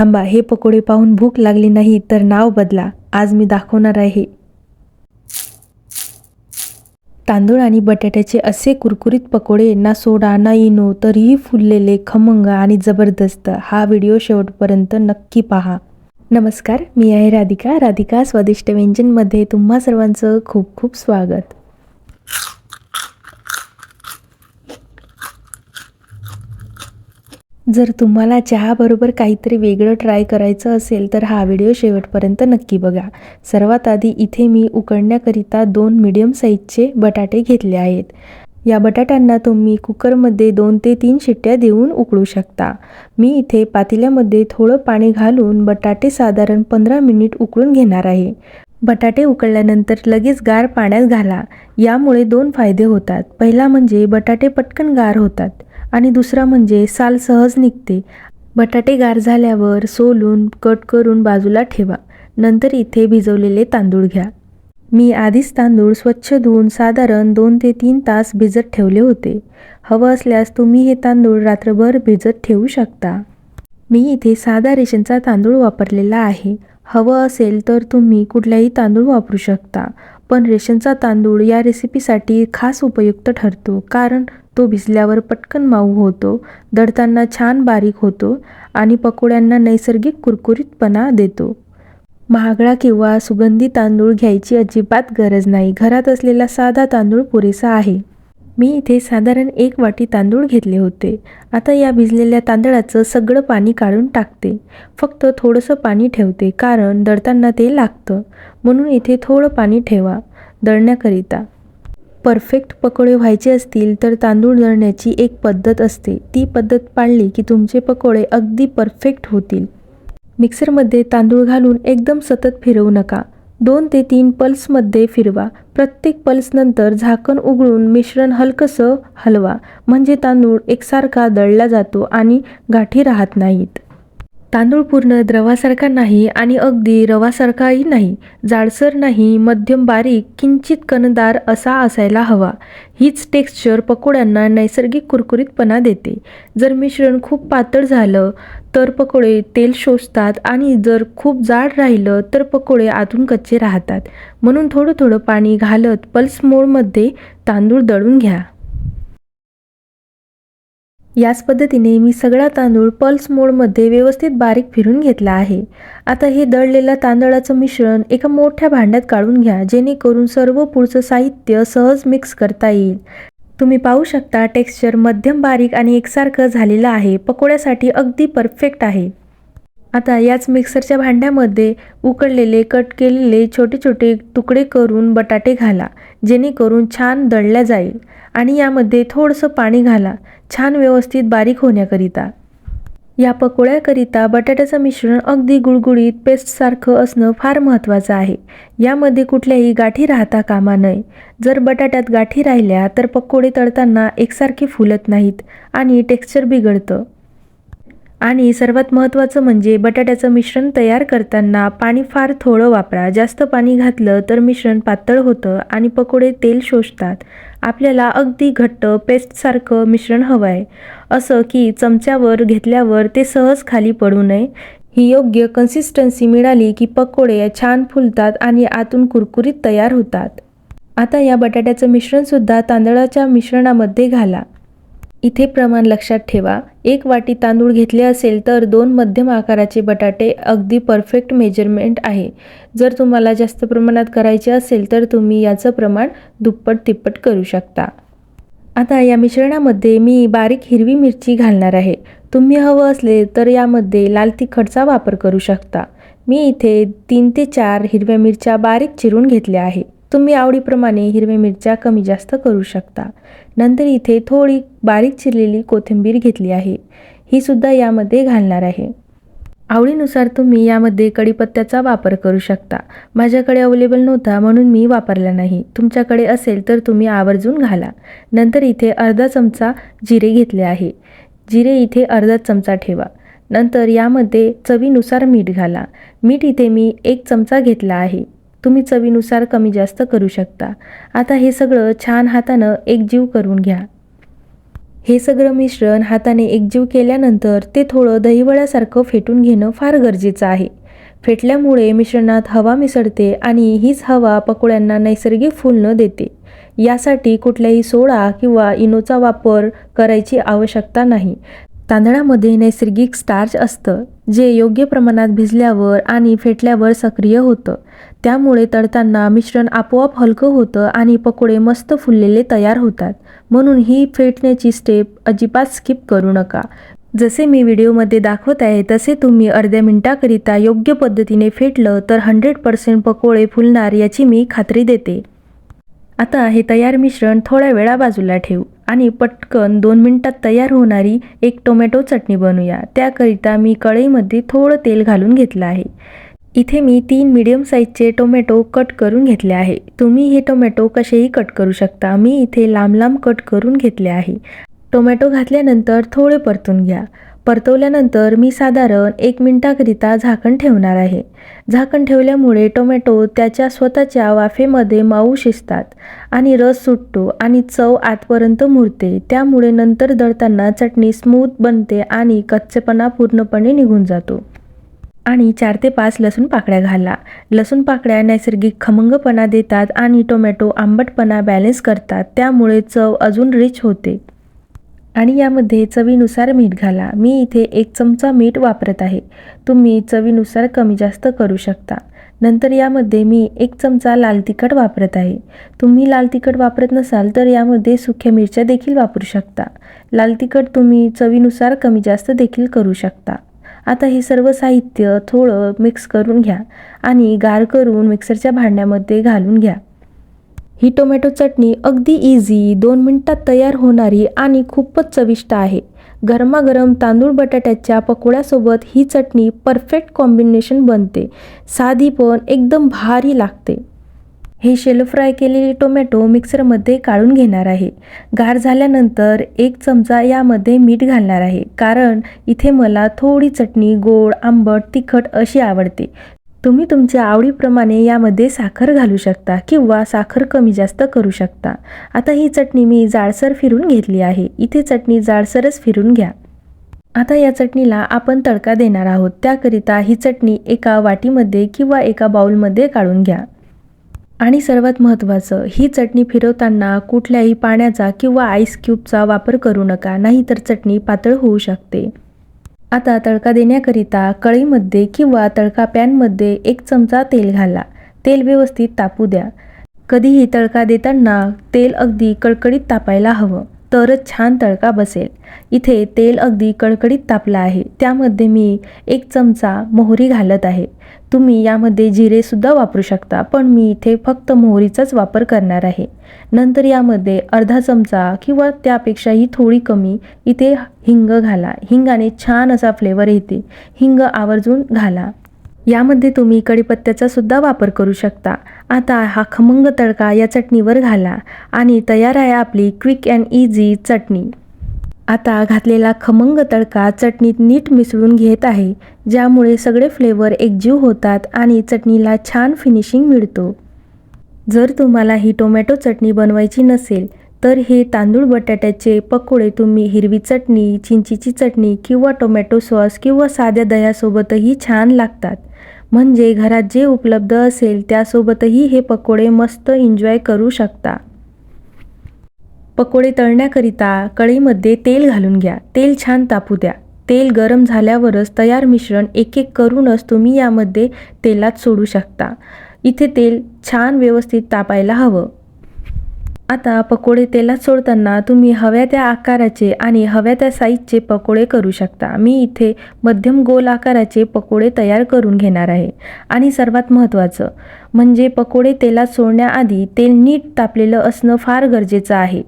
थांबा हे पकोडे पाहून भूक लागली नाही तर नाव बदला. आज मी दाखवणार आहे. तांदूळ आणि बटाट्याचे असे कुरकुरीत पकोडे ना सोडा ना इनो तरीही फुललेले खमंग आणि जबरदस्त. हा व्हिडिओ शेवटपर्यंत नक्की पहा. नमस्कार मी आहे राधिका. राधिका स्वादिष्ट व्यंजनमध्ये तुम्हा सर्वांचं खूप खूप स्वागत. जर तुम्हाला चहाबरोबर काहीतरी वेगळं ट्राय करायचं असेल तर हा व्हिडिओ शेवटपर्यंत नक्की बघा. सर्वात आधी इथे मी उकडण्याकरिता दोन मीडियम साईजचे बटाटे घेतले आहेत. या बटाट्यांना तुम्ही कुकरमध्ये दोन ते तीन शिट्ट्या देऊन उकळू शकता. मी इथे पातेल्यामध्ये थोडं पाणी घालून बटाटे साधारण पंधरा मिनिट उकळून घेणार आहे. बटाटे उकळल्यानंतर लगेच गार पाण्यात घाला. यामुळे दोन फायदे होतात. पहिला म्हणजे बटाटे पटकन गार होतात. आणि दुसरा म्हणजे साल सहज निघते. बटाटे गार झाल्यावर सोलून कट करून बाजूला ठेवा. नंतर इथे भिजवलेले तांदूळ घ्या. मी आधीच तांदूळ स्वच्छ धुवून साधारण दोन ते तीन तास भिजत ठेवले होते. हवं असल्यास तुम्ही हे तांदूळ रात्रभर भिजत ठेवू शकता. मी इथे साधा रेशनचा तांदूळ वापरलेला आहे. हवं असेल तर तुम्ही कुठल्याही तांदूळ वापरू शकता. पण रेशनचा तांदूळ या रेसिपीसाठी खास उपयुक्त ठरतो. कारण तो भिजल्यावर पटकन माऊ होतो दळताना छान बारीक होतो आणि पकोड्यांना नैसर्गिक कुरकुरीतपणा देतो. महागडा किंवा सुगंधी तांदूळ घ्यायची अजिबात गरज नाही. घरात असलेला साधा तांदूळ पुरेसा आहे. मी इथे साधारण एक वाटी तांदूळ घेतले होते. आता या भिजलेल्या तांदळाचं सगळं पाणी काढून टाकते. फक्त थोडंसं पाणी ठेवते कारण दळताना ते लागतं. म्हणून इथे थोडं पाणी ठेवा दळण्याकरिता. परफेक्ट पकोडे व्हायचे असतील तर तांदूळ दळण्याची एक पद्धत असते. ती पद्धत पाळली की तुमचे पकोडे अगदी परफेक्ट होतील. मिक्सरमध्ये तांदूळ घालून एकदम सतत फिरवू नका. दोन ते तीन पल्समध्ये फिरवा. प्रत्येक पल्सनंतर झाकण उघडून मिश्रण हलकंसं हलवा. म्हणजे तांदूळ एकसारखा दळला जातो आणि गाठी राहत नाहीत. तांदूळ पूर्ण द्रवासारखा नाही आणि अगदी रवासारखाही नाही. जाडसर नाही मध्यम बारीक किंचित कणदार असा असायला हवा. हीच टेक्स्चर पकोड्यांना नैसर्गिक कुरकुरीतपणा देते. जर मिश्रण खूप पातळ झालं तर पकोडे तेल शोषतात आणि जर खूप जाड राहिलं तर पकोडे आतून कच्चे राहतात. म्हणून थोडं थोडं पाणी घालत पल्स मोडमध्ये तांदूळ दळून घ्या. याच पद्धतीने मी सगळा तांदूळ पल्स मोडमध्ये व्यवस्थित बारीक फिरून घेतला आहे. आता हे दळलेलं तांदळाचं मिश्रण एका मोठ्या भांड्यात काढून घ्या जेणेकरून सर्व पुढचं साहित्य सहज मिक्स करता येईल. तुम्ही पाहू शकता टेक्स्चर मध्यम बारीक आणि एकसारखं झालेलं आहे. पकोड्यासाठी अगदी परफेक्ट आहे. आता याच मिक्सरच्या भांड्यामध्ये उकडलेले कट केलेले छोटे छोटे तुकडे करून बटाटे घाला जेणेकरून छान दळल्या जाईल. आणि यामध्ये थोडंसं पाणी घाला छान व्यवस्थित बारीक होण्याकरिता. या पकोळ्याकरिता बटाट्याचं मिश्रण अगदी गुळगुळीत पेस्टसारखं असणं फार महत्त्वाचं आहे. यामध्ये कुठल्याही गाठी राहता कामा नये. जर बटाट्यात गाठी राहिल्या तर पकोडे तळताना एकसारखे फुलत नाहीत आणि टेक्स्चर बिघडतं. आणि सर्वात महत्त्वाचं म्हणजे बटाट्याचं मिश्रण तयार करताना पाणी फार थोडं वापरा. जास्त पाणी घातलं तर मिश्रण पातळ होतं आणि पकोडे तेल शोषतात. आपल्याला अगदी घट्ट पेस्टसारखं मिश्रण हवं आहे असं की चमच्यावर घेतल्यावर ते सहज खाली पडू नये. ही योग्य कन्सिस्टन्सी मिळाली की पकोडे छान फुलतात आणि आतून कुरकुरीत तयार होतात. आता या बटाट्याचं मिश्रणसुद्धा तांदळाच्या मिश्रणामध्ये घाला. इथे प्रमाण लक्षात ठेवा. एक वाटी तांदूळ घेतले असेल तर दोन मध्यम आकाराचे बटाटे अगदी परफेक्ट मेजरमेंट आहे. जर तुम्हाला जास्त प्रमाणात करायचे असेल तर तुम्ही याचं प्रमाण दुप्पट तिप्पट करू शकता. आता या मिश्रणामध्ये मी बारीक हिरवी मिरची घालणार आहे. तुम्ही हवं असले तर यामध्ये लाल तिखटचा वापर करू शकता. मी इथे तीन ते चार हिरव्या मिरच्या बारीक चिरून घेतल्या आहे. तुम्ही आवडीप्रमाणे हिरव्या मिरच्या कमी जास्त करू शकता. नंतर इथे थोडी बारीक चिरलेली कोथिंबीर घेतली आहे. ही सुद्धा यामध्ये घालणार आहे. आवडीनुसार तुम्ही यामध्ये कढीपत्त्याचा वापर करू शकता. माझ्याकडे अवेलेबल नव्हता म्हणून मी वापरला नाही. तुमच्याकडे असेल तर तुम्ही आवर्जून घाला. नंतर इथे अर्धा चमचा जिरे घेतले आहे. जिरे इथे अर्धा चमचा ठेवा. नंतर यामध्ये चवीनुसार मीठ घाला. मीठ इथे मी एक चमचा घेतला आहे. तुम्ही चवीनुसार कमी जास्त करू शकता. आता हे सगळं छान हातानं एकजीव करून घ्या. हे सगळं मिश्रण हाताने एकजीव केल्यानंतर ते थोडं दहीवड्यासारखं फेटून घेणं फार गरजेचं आहे. फेटल्यामुळे मिश्रणात हवा मिसळते आणि हीच हवा पकोड्यांना नैसर्गिक फुलणं देते. यासाठी कुठल्याही सोडा किंवा इनोचा वापर करायची आवश्यकता नाही. तांदळामध्ये नैसर्गिक स्टार्च असतं जे योग्य प्रमाणात भिजल्यावर आणि फेटल्यावर सक्रिय होतं. त्यामुळे तळताना मिश्रण आपोआप हलकं होतं आणि पकोडे मस्त फुललेले तयार होतात. म्हणून ही फेटण्याची स्टेप अजिबात स्किप करू नका. जसे मी व्हिडिओमध्ये दाखवत आहे तसे तुम्ही अर्ध्या मिनिटाकरिता योग्य पद्धतीने फेटलं तर हंड्रेड पर्सेंट पकोडे फुलणार याची मी खात्री देते. आता हे तयार मिश्रण थोड्या वेळा बाजूला ठेवू आणि पटकन दोन मिनटात तयार होणारी एक टोमॅटो चटणी बनवूया. त्याकरिता मी कढईमध्ये थोडं तेल घालून घेतलं आहे. इथे मी तीन मीडियम साईजचे टोमॅटो कट करून घेतले आहे. तुम्ही हे टोमॅटो कसेही कट करू शकता. मी इथे लांब लांब कट करून घेतले आहे. टोमॅटो घातल्यानंतर थोडे परतून घ्या. परतवल्यानंतर मी साधारण एक मिनटाकरिता झाकण ठेवणार आहे. झाकण ठेवल्यामुळे टोमॅटो त्याच्या स्वतःच्या वाफेमध्ये माऊ शिजतात आणि रस सुटतो आणि चव आतपर्यंत मुरते. त्यामुळे नंतर दळताना चटणी स्मूथ बनते आणि कच्चेपणा पूर्णपणे निघून जातो. आणि चार ते पाच लसूण पाकळ्या घाला. लसूण पाकळ्या नैसर्गिक खमंगपणा देतात आणि टोमॅटो आंबटपणा बॅलन्स करतात. त्यामुळे चव अजून रिच होते. आणि यामध्ये चवीनुसार मीठ घाला. मी इथे एक चमचा मीठ वापरत आहे. तुम्ही चवीनुसार कमी जास्त करू शकता. नंतर यामध्ये मी एक चमचा लाल तिखट वापरत आहे. तुम्ही लाल तिखट वापरत नसाल तर यामध्ये सुक्या मिरच्या देखील वापरू शकता. लाल तिखट तुम्ही चवीनुसार कमी जास्त देखील करू शकता. आता हे सर्व साहित्य थोडं मिक्स करून घ्या आणि गार करून मिक्सरच्या भांड्यामध्ये घालून घ्या. ही टोमॅटो चटणी अगदी इझी दोन मिनटात तयार होणारी आणि खूपच चविष्ट आहे. गरमागरम तांदूळ बटाट्याच्या पकोड्यासोबत ही चटणी परफेक्ट कॉम्बिनेशन बनते. साधी पण एकदम भारी लागते. हे शेलो फ्राय केलेले टोमॅटो मिक्सरमध्ये काढून घेणार आहे. गार झाल्यानंतर एक चमचा यामध्ये मीठ घालणार आहे. कारण इथे मला थोडी चटणी गोड आंबट तिखट अशी आवडते. तुम्ही तुमच्या आवडीप्रमाणे यामध्ये साखर घालू शकता किंवा साखर कमी जास्त करू शकता. आता ही चटणी मी जाडसर फिरून घेतली आहे. इथे चटणी जाडसरच फिरून घ्या. आता या चटणीला आपण तडका देणार आहोत. त्याकरिता ही चटणी एका वाटीमध्ये किंवा एका बाऊलमध्ये काढून घ्या. आणि सर्वात महत्त्वाचं ही चटणी फिरवताना कुठल्याही पाण्याचा किंवा आईस क्यूबचा वापर करू नका नाहीतर चटणी पातळ होऊ शकते. आता तडका देण्याकरिता कळीमध्ये किंवा तडका पॅनमध्ये एक चमचा तेल घाला. तेल व्यवस्थित तापू द्या. कधीही तडका देताना तेल अगदी कडकडीत तापायला हवं. तरच छान तडका बसेल. इथे तेल अगदी कडकडीत तापलं आहे. त्यामध्ये मी एक चमचा मोहरी घालत आहे. तुम्ही यामध्ये जिरेसुद्धा वापरू शकता पण मी इथे फक्त मोहरीचाच वापर करणार आहे. नंतर यामध्ये अर्धा चमचा किंवा त्यापेक्षाही थोडी कमी इथे हिंग घाला. हिंगाने छान असा फ्लेवर येते. हिंग आवर्जून घाला. यामध्ये तुम्ही कढीपत्त्याचा सुद्धा वापर करू शकता. आता हा खमंग तडका या चटणीवर घाला आणि तयार आहे आपली क्विक अँड इझी चटणी. आता घातलेला खमंग तडका चटणीत नीट मिसळून घेत आहे ज्यामुळे सगळे फ्लेवर एकजीव होतात आणि चटणीला छान फिनिशिंग मिळतो. जर तुम्हाला ही टोमॅटो चटणी बनवायची नसेल तर हे तांदूळ बटाट्याचे पकोडे तुम्ही हिरवी चटणी चिंचीची चटणी किंवा टोमॅटो सॉस किंवा साध्या दह्यासोबतही छान लागतात. म्हणजे घरात जे उपलब्ध असेल त्यासोबतही हे पकोडे मस्त एन्जॉय करू शकता. पकोडे तळण्याकरिता कढईमध्ये तेल घालून घ्या. तेल छान तापू द्या. तेल गरम झाल्यावरच तयार मिश्रण एक एक करूनच तुम्ही यामध्ये तेलात सोडू शकता. इथे तेल छान व्यवस्थित तापायला हवं. आता पकोडे तेलात सोडताना तुम्ही हव्या त्या आकाराचे आणि हव्या त्या साईजचे पकोडे करू शकता. मी इथे मध्यम गोल आकाराचे पकोडे तयार करून घेणार आहे. आणि सर्वात महत्त्वाचं म्हणजे पकोडे तेलात सोडण्याआधी तेल नीट तापलेलं असणं फार गरजेचं आहे.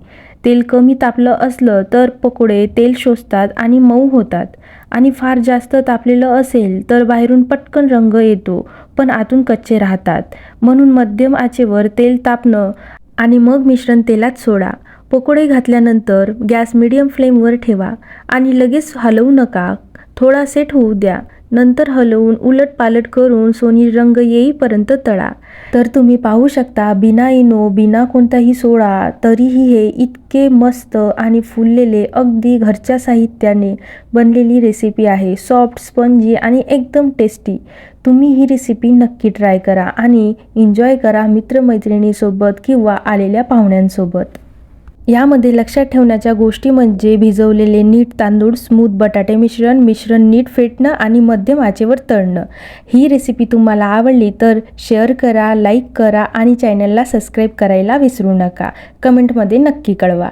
तेल कमी तापलं असलं तर पकोडे तेल शोषतात आणि मऊ होतात. आणि फार जास्त तापलेलं असेल तर बाहेरून पटकन रंग येतो पण आतून कच्चे राहतात. म्हणून मध्यम आचेवर तेल तापणं आणि मग मिश्रण तेलात सोडा. पकोडे घातल्यानंतर गॅस मिडियम फ्लेमवर ठेवा आणि लगेच हलवू नका. थोडा सेट होऊ द्या. नंतर हलवून उलट पालट करून सोनी रंग येईपर्यंत तळा. तर तुम्ही पाहू शकता बिना इनो बिना कोणताही सोडा तरीही हे इतके मस्त आणि फुललेले अगदी घरच्या साहित्याने बनलेली रेसिपी आहे. सॉफ्ट स्पंजी आणि एकदम टेस्टी तुम्ही ही रेसिपी नक्की ट्राय करा आणि एन्जॉय करा मित्रमैत्रिणीसोबत किंवा आलेल्या पाहुण्यांसोबत. यामध्ये लक्षात ठेवण्याच्या गोष्टी म्हणजे भिजवलेले नीट तांदूळ स्मूथ बटाटे मिश्रण मिश्रण नीट फेटणं आणि मध्यम आचेवर तळणं. ही रेसिपी तुम्हाला आवडली तर शेअर करा लाईक करा आणि चॅनलला सबस्क्राईब करायला विसरू नका. कमेंटमध्ये नक्की कळवा.